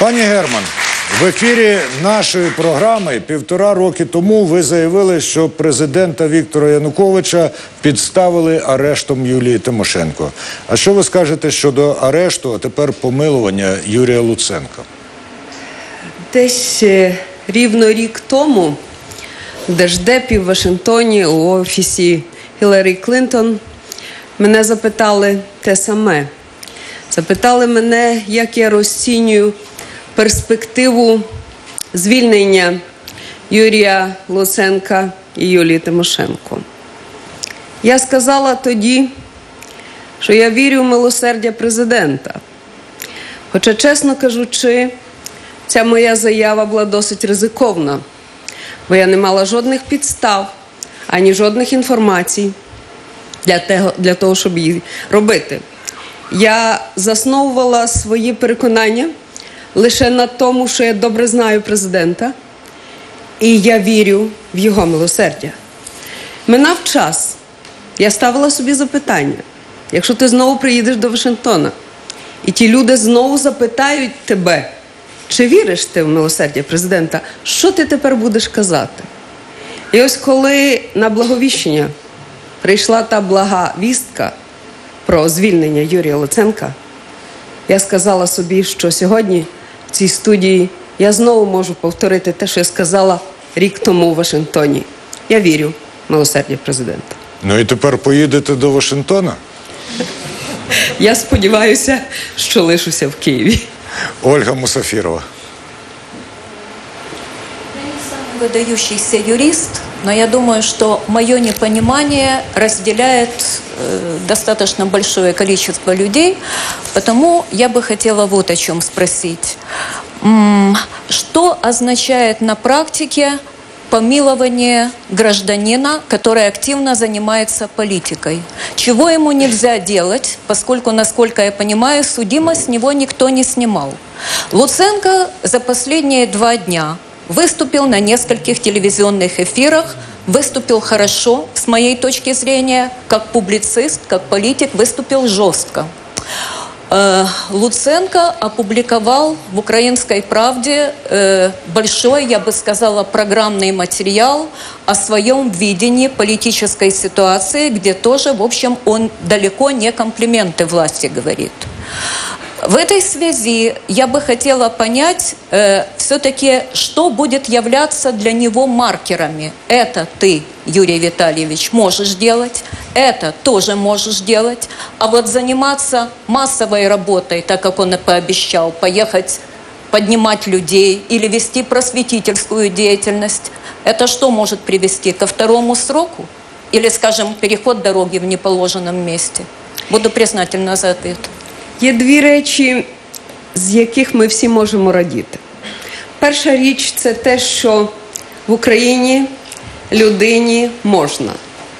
Пані Герман, в ефірі нашої програми півтора роки тому ви заявили, що президента Віктора Януковича підставили арештом Юлії Тимошенко. А що ви скажете щодо арешту, а тепер помилування Юрія Луценка? Десь е, рівно рік тому в Держдепі в Вашингтоні у офісі Гіларі Клінтон мене запитали те саме. Запитали мене, як я розцінюю перспективу звільнення Юрія Луценка і Юлії Тимошенко. Я сказала тоді, що я вірю в милосердя президента. Хоча, чесно кажучи, ця моя заява була досить ризиковна, бо я не мала жодних підстав ані жодних інформацій для того, для того щоб її робити. Я засновувала свої переконання лише на тому, що я добре знаю президента, і я вірю в його милосердя. Минав час. Я ставила собі запитання: якщо ти знову приїдеш до Вашингтона, і ті люди знову запитають тебе, чи віриш ти в милосердя президента, що ти тепер будеш казати? І ось коли на благовіщення прийшла та блага вістка про звільнення Юрія Луценка, я сказала собі, що сьогодні цій студії я знову можу повторити те, що я сказала рік тому у Вашингтоні. Я вірю в милосердя президента. Ну і тепер поїдете до Вашингтона? Я сподіваюся, що лишуся в Києві. Ольга Мусафірова. Я не юрист, но я думаю, что мое непонимание разделяет э, достаточно большое количество людей, потому я бы хотела вот о чем спросить. Что означает на практике помилование гражданина, который активно занимается политикой? Чего ему нельзя делать, поскольку, насколько я понимаю, судимость с него никто не снимал. Луценко за последние два дня выступил на нескольких телевизионных эфирах, выступил хорошо, с моей точки зрения, как публицист, как политик, выступил жестко. Э, Луценко опубликовал в «Украинской правде» э, большой, я бы сказала, программный материал о своем видении политической ситуации, где тоже, в общем, он далеко не комплименты власти говорит. В этой связи я бы хотела понять э, все-таки, что будет являться для него маркерами. Это ты, Юрий Витальевич, можешь делать, это тоже можешь делать. А вот заниматься массовой работой, так как он и пообещал, поехать поднимать людей или вести просветительскую деятельность, это что может привести ко второму сроку? Или, скажем, переход дороги в неположенном месте? Буду признательна за ответ. Є дві речі, з яких ми всі можемо радіти. Перша річ це те, що в Україні людині можна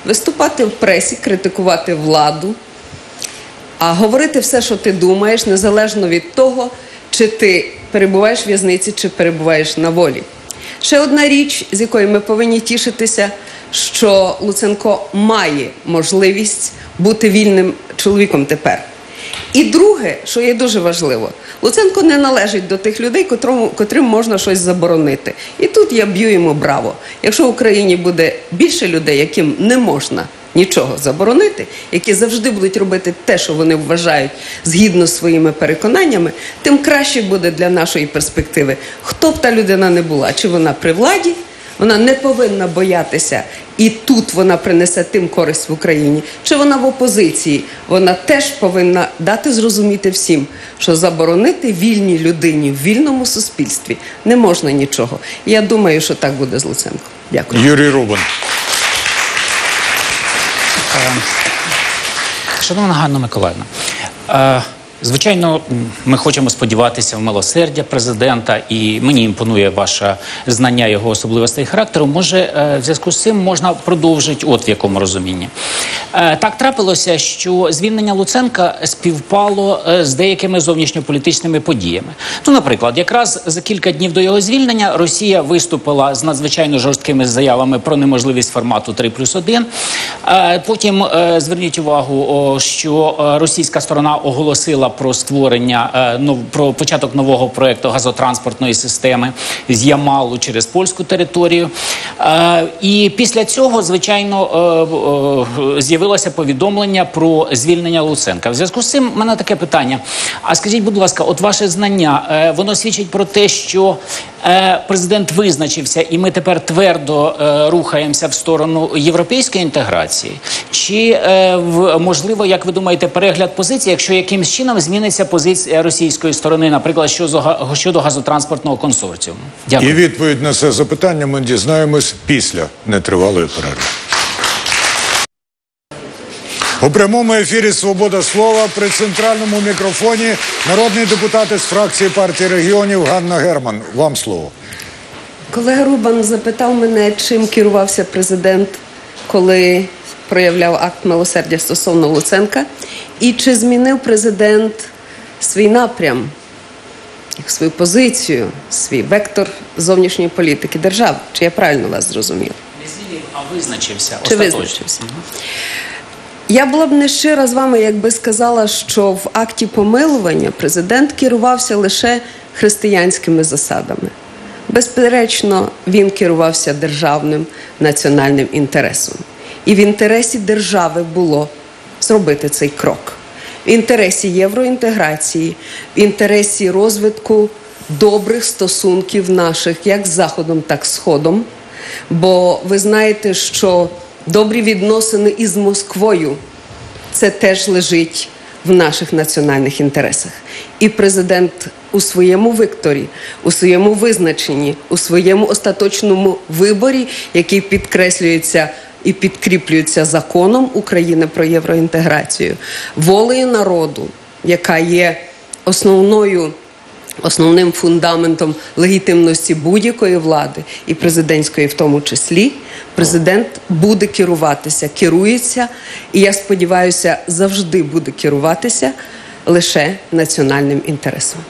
виступати в пресі, критикувати владу, а говорити все, що ти думаєш, незалежно від того, чи ти перебуваєш в в'язниці, чи перебуваєш на волі. Ще одна річ, з якої ми повинні тішитися, що Луценко має можливість бути вільним чоловіком тепер. І друге, що є дуже важливо, Луценко не належить до тих людей, котрому, котрим можна щось заборонити. І тут я б'ю йому браво. Якщо в Україні буде більше людей, яким не можна нічого заборонити, які завжди будуть робити те, що вони вважають згідно з своїми переконаннями, тим краще буде для нашої перспективи. Хто б та людина не була, чи вона при владі, вона не повинна боятися, і тут вона принесе тим користь в Україні. Чи вона в опозиції? Вона теж повинна дати зрозуміти всім, що заборонити вільній людині в вільному суспільстві не можна нічого. Я думаю, що так буде з Луценко. Дякую. Юрій Рубан. Шановна Ганна Миколаївна, е, звичайно, ми хочемо сподіватися в милосердя президента, і мені імпонує ваше знання його особливостей характеру. Може, е, в зв'язку з цим можна продовжити от в якому розумінні. Е, Так трапилося, що звільнення Луценка співпало е, з деякими зовнішньополітичними подіями. Ну, наприклад, якраз за кілька днів до його звільнення Росія виступила з надзвичайно жорсткими заявами про неможливість формату 3 плюс 1. Е, Потім зверніть увагу, що російська сторона оголосила про створення ну, про початок нового проекту газотранспортної системи з Ямалу через польську територію. Е, І після цього, звичайно, е, е, з'явилося повідомлення про звільнення Луценка. В зв'язку з цим в мене таке питання. А скажіть, будь ласка, от ваше знання, е, воно свідчить про те, що е, президент визначився, і ми тепер твердо е, рухаємося в сторону європейської інтеграції? Чи е, в, можливо, як ви думаєте, перегляд позиції, якщо якимсь чином зміниться позиція російської сторони, наприклад, щодо газотранспортного консорціуму? Дякую. І відповідь на це запитання ми дізнаємось після нетривалої перерви. У прямому ефірі Свобода слова при центральному мікрофоні народний депутат із фракції партії регіонів Ганна Герман. Вам слово. Колега Рубан запитав мене, чим керувався президент, коли проявляв акт милосердя стосовно Луценка, і чи змінив президент свій напрям, свою позицію, свій вектор зовнішньої політики держави. Чи я правильно вас зрозумів? Не змінив, а визначився. Чи остаточно. визначився? Я була б не щира з вами, якби сказала, що в акті помилування президент керувався лише християнськими засадами. Безперечно, він керувався державним національним інтересом. І в інтересі держави було зробити цей крок. В інтересі євроінтеграції, в інтересі розвитку добрих стосунків наших як з Заходом, так і Сходом. Бо ви знаєте, що добрі відносини із Москвою це теж лежить в наших національних інтересах. І президент у своєму викторі, у своєму визначенні, у своєму остаточному виборі, який підкреслюється і підкріплюється законом України про євроінтеграцію, волею народу, яка є основною основним фундаментом легітимності будь-якої влади і президентської, в тому числі, президент буде керуватися, керується, і я сподіваюся, завжди буде керуватися лише національним інтересом.